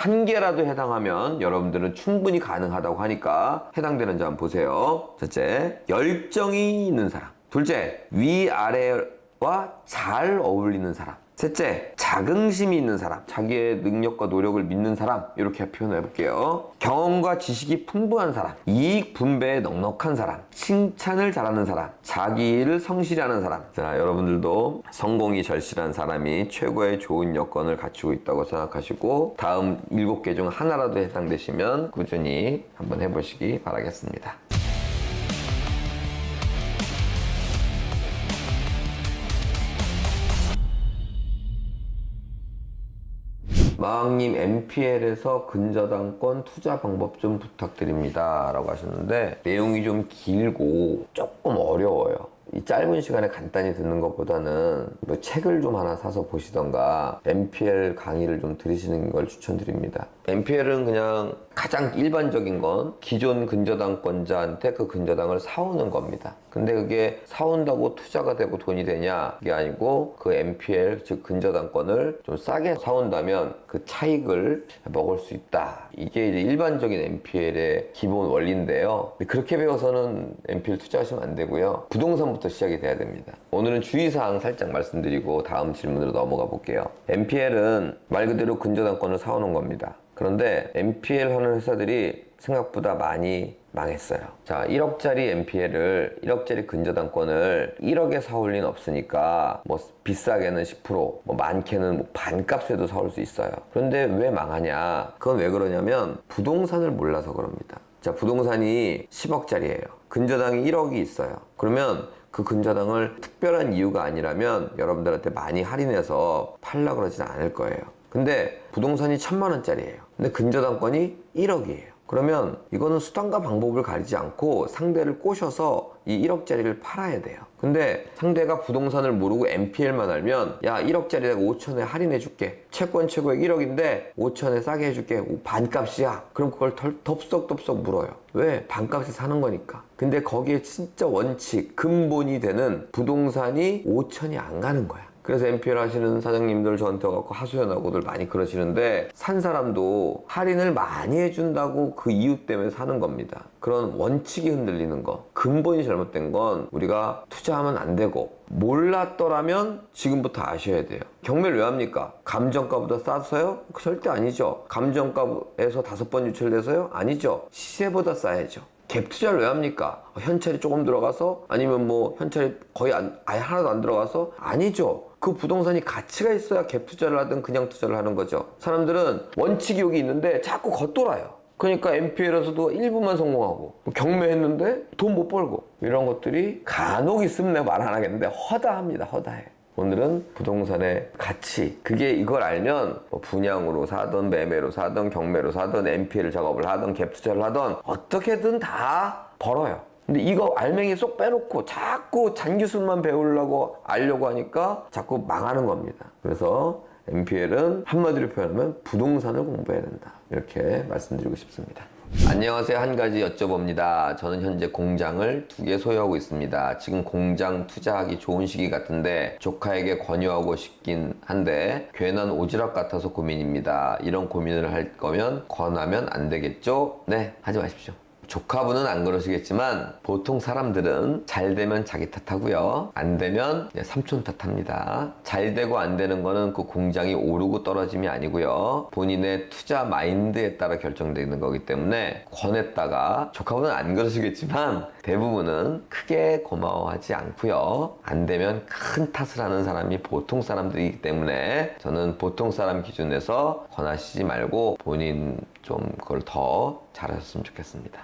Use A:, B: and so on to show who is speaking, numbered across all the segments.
A: 한 개라도 해당하면 여러분들은 충분히 가능하다고 하니까 해당되는지 한번 보세요. 첫째, 열정이 있는 사람. 둘째, 위아래와 잘 어울리는 사람. 셋째, 자긍심이 있는 사람, 자기의 능력과 노력을 믿는 사람, 이렇게 표현해 볼게요. 경험과 지식이 풍부한 사람, 이익 분배에 넉넉한 사람, 칭찬을 잘하는 사람, 자기 일을 성실히 하는 사람. 자, 여러분들도 성공이 절실한 사람이 최고의 좋은 여건을 갖추고 있다고 생각하시고, 다음 일곱 개 중 하나라도 해당되시면 꾸준히 한번 해보시기 바라겠습니다. 마왕님 MPL에서 근저당권 투자 방법 좀 부탁드립니다. 라고 하셨는데 내용이 좀 길고 조금 어려워요. 이 짧은 시간에 간단히 듣는 것보다는 뭐 책을 좀 하나 사서 보시던가 MPL 강의를 좀 들으시는 걸 추천드립니다. MPL은 그냥 가장 일반적인 건 기존 근저당권자한테 그 근저당을 사오는 겁니다. 근데 그게 사온다고 투자가 되고 돈이 되냐? 이게 아니고 그 MPL 즉 근저당권을 좀 싸게 사온다면 그 차익을 먹을 수 있다. 이게 이제 일반적인 MPL의 기본 원리인데요. 그렇게 배워서는 MPL 투자하시면 안 되고요. 부동산부터 시작이 돼야 됩니다. 오늘은 주의사항 살짝 말씀드리고 다음 질문으로 넘어가 볼게요. MPL은 말 그대로 근저당권을 사오는 겁니다. 그런데 MPL 하는 회사들이 생각보다 많이 망했어요. 자, 1억짜리 MPL을 1억짜리 근저당권을 1억에 사올 리는 없으니까 뭐 비싸게는 10%, 뭐 많게는 뭐 반값에도 사올 수 있어요. 그런데 왜 망하냐? 그건 왜 그러냐면 부동산을 몰라서 그럽니다. 자, 부동산이 10억짜리예요. 근저당이 1억이 있어요. 그러면 그 근저당을 특별한 이유가 아니라면 여러분들한테 많이 할인해서 팔라 그러진 않을 거예요. 근데 부동산이 천만 원짜리예요. 근데 근저당권이 1억이에요. 그러면 이거는 수단과 방법을 가리지 않고 상대를 꼬셔서 이 1억짜리를 팔아야 돼요. 근데 상대가 부동산을 모르고 MPL만 알면 야 1억짜리 내가 5천에 할인해 줄게. 채권 최고액 1억인데 5천에 싸게 해줄게. 반값이야. 그럼 그걸 덜, 덥석덥석 물어요. 왜? 반값에 사는 거니까. 근데 거기에 진짜 원칙, 근본이 되는 부동산이 5천이 안 가는 거야. 그래서 MPL 하시는 사장님들 저한테 와갖고 하소연하고들 많이 그러시는데 산 사람도 할인을 많이 해준다고 그 이유 때문에 사는 겁니다. 그런 원칙이 흔들리는 거. 근본이 잘못된 건 우리가 투자하면 안 되고 몰랐더라면 지금부터 아셔야 돼요. 경매를 왜 합니까? 감정가보다 싸서요? 절대 아니죠. 감정가에서 다섯 번 유출돼서요? 아니죠. 시세보다 싸야죠. 갭 투자를 왜 합니까? 현찰이 조금 들어가서 아니면 뭐 현찰이 거의 안, 아예 하나도 안 들어가서 아니죠. 그 부동산이 가치가 있어야 갭 투자를 하든 그냥 투자를 하는 거죠. 사람들은 원칙이 여기 있는데 자꾸 겉돌아요. 그러니까 MPL에서도 일부만 성공하고 경매했는데 돈 못 벌고 이런 것들이 간혹 있으면 내가 말 안 하겠는데 허다합니다. 허다해. 오늘은 부동산의 가치 그게 이걸 알면 뭐 분양으로 사든 매매로 사든 경매로 사든 MPL 작업을 하든 갭 투자를 하든 어떻게든 다 벌어요. 근데 이거 알맹이 쏙 빼놓고 자꾸 잔기술만 배우려고 알려고 하니까 자꾸 망하는 겁니다. 그래서 MPL은 한마디로 표현하면 부동산을 공부해야 된다. 이렇게 말씀드리고 싶습니다. 안녕하세요. 한 가지 여쭤봅니다. 저는 현재 공장을 두 개 소유하고 있습니다. 지금 공장 투자하기 좋은 시기 같은데 조카에게 권유하고 싶긴 한데 괜한 오지랖 같아서 고민입니다. 이런 고민을 할 거면 권하면 안 되겠죠? 네, 하지 마십시오. 조카분은 안 그러시겠지만 보통 사람들은 잘 되면 자기 탓하고요. 안 되면 삼촌 탓합니다. 잘 되고 안 되는 거는 그 공장이 오르고 떨어짐이 아니고요. 본인의 투자 마인드에 따라 결정되는 거기 때문에 권했다가 조카분은 안 그러시겠지만 대부분은 크게 고마워하지 않고요. 안 되면 큰 탓을 하는 사람이 보통 사람들이기 때문에 저는 보통 사람 기준에서 권하시지 말고 본인 좀 그걸 더 잘하셨으면 좋겠습니다.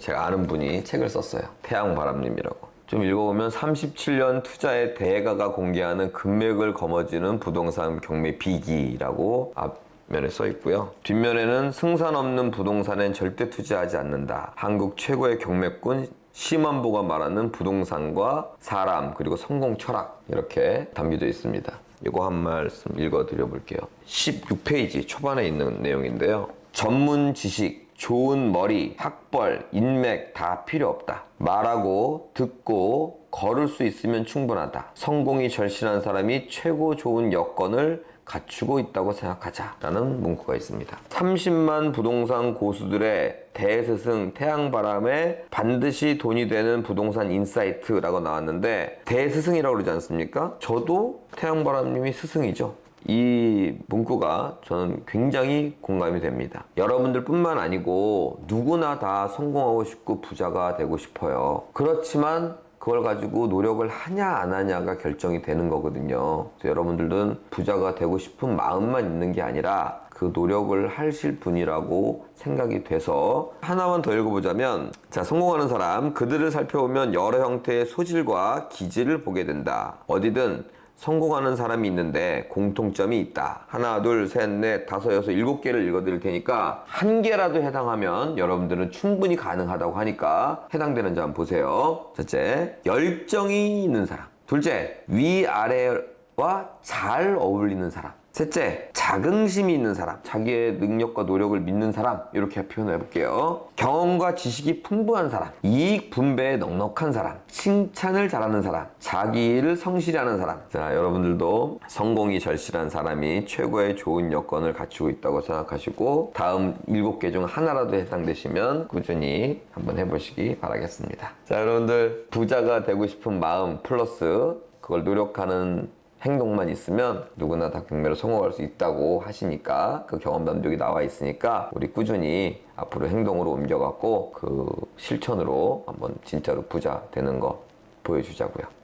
A: 제가 아는 분이 책을 썼어요. 태양바람님이라고. 좀 읽어보면 37년 투자의 대가가 공개하는 금맥을 거머쥐는 부동산 경매 비기라고 앞면에 써 있고요. 뒷면에는 승산 없는 부동산엔 절대 투자하지 않는다. 한국 최고의 경매꾼 심한보가 말하는 부동산과 사람 그리고 성공 철학 이렇게 담겨져 있습니다. 이거 한 말씀 읽어드려 볼게요. 16페이지 초반에 있는 내용인데요. 전문 지식, 좋은 머리, 학벌, 인맥 다 필요 없다. 말하고 듣고 걸을 수 있으면 충분하다. 성공이 절실한 사람이 최고 좋은 여건을 갖추고 있다고 생각하자 라는 문구가 있습니다. 30만 부동산 고수들의 대스승 태양바람에 반드시 돈이 되는 부동산 인사이트라고 나왔는데 대스승이라고 그러지 않습니까? 저도 태양바람님이 스승이죠. 이 문구가 저는 굉장히 공감이 됩니다. 여러분들 뿐만 아니고 누구나 다 성공하고 싶고 부자가 되고 싶어요. 그렇지만 그걸 가지고 노력을 하냐 안 하냐가 결정이 되는 거거든요. 그래서 여러분들은 부자가 되고 싶은 마음만 있는 게 아니라 그 노력을 하실 분이라고 생각이 돼서 하나만 더 읽어보자면 자 성공하는 사람 그들을 살펴보면 여러 형태의 소질과 기질을 보게 된다. 어디든 성공하는 사람이 있는데 공통점이 있다. 하나, 둘, 셋, 넷, 다섯, 여섯, 일곱 개를 읽어드릴 테니까 한 개라도 해당하면 여러분들은 충분히 가능하다고 하니까 해당되는지 한번 보세요. 첫째, 열정이 있는 사람. 둘째, 위아래와 잘 어울리는 사람. 셋째, 자긍심이 있는 사람, 자기의 능력과 노력을 믿는 사람, 이렇게 표현해 볼게요. 경험과 지식이 풍부한 사람, 이익 분배에 넉넉한 사람, 칭찬을 잘하는 사람, 자기 일을 성실히 하는 사람. 자, 여러분들도 성공이 절실한 사람이 최고의 좋은 여건을 갖추고 있다고 생각하시고, 다음 일곱 개 중 하나라도 해당되시면 꾸준히 한번 해보시기 바라겠습니다. 자, 여러분들, 부자가 되고 싶은 마음 플러스 그걸 노력하는 행동만 있으면 누구나 다 경매로 성공할 수 있다고 하시니까 그 경험 담력이 나와 있으니까 우리 꾸준히 앞으로 행동으로 옮겨갖고 그 실천으로 한번 진짜로 부자 되는 거 보여주자고요.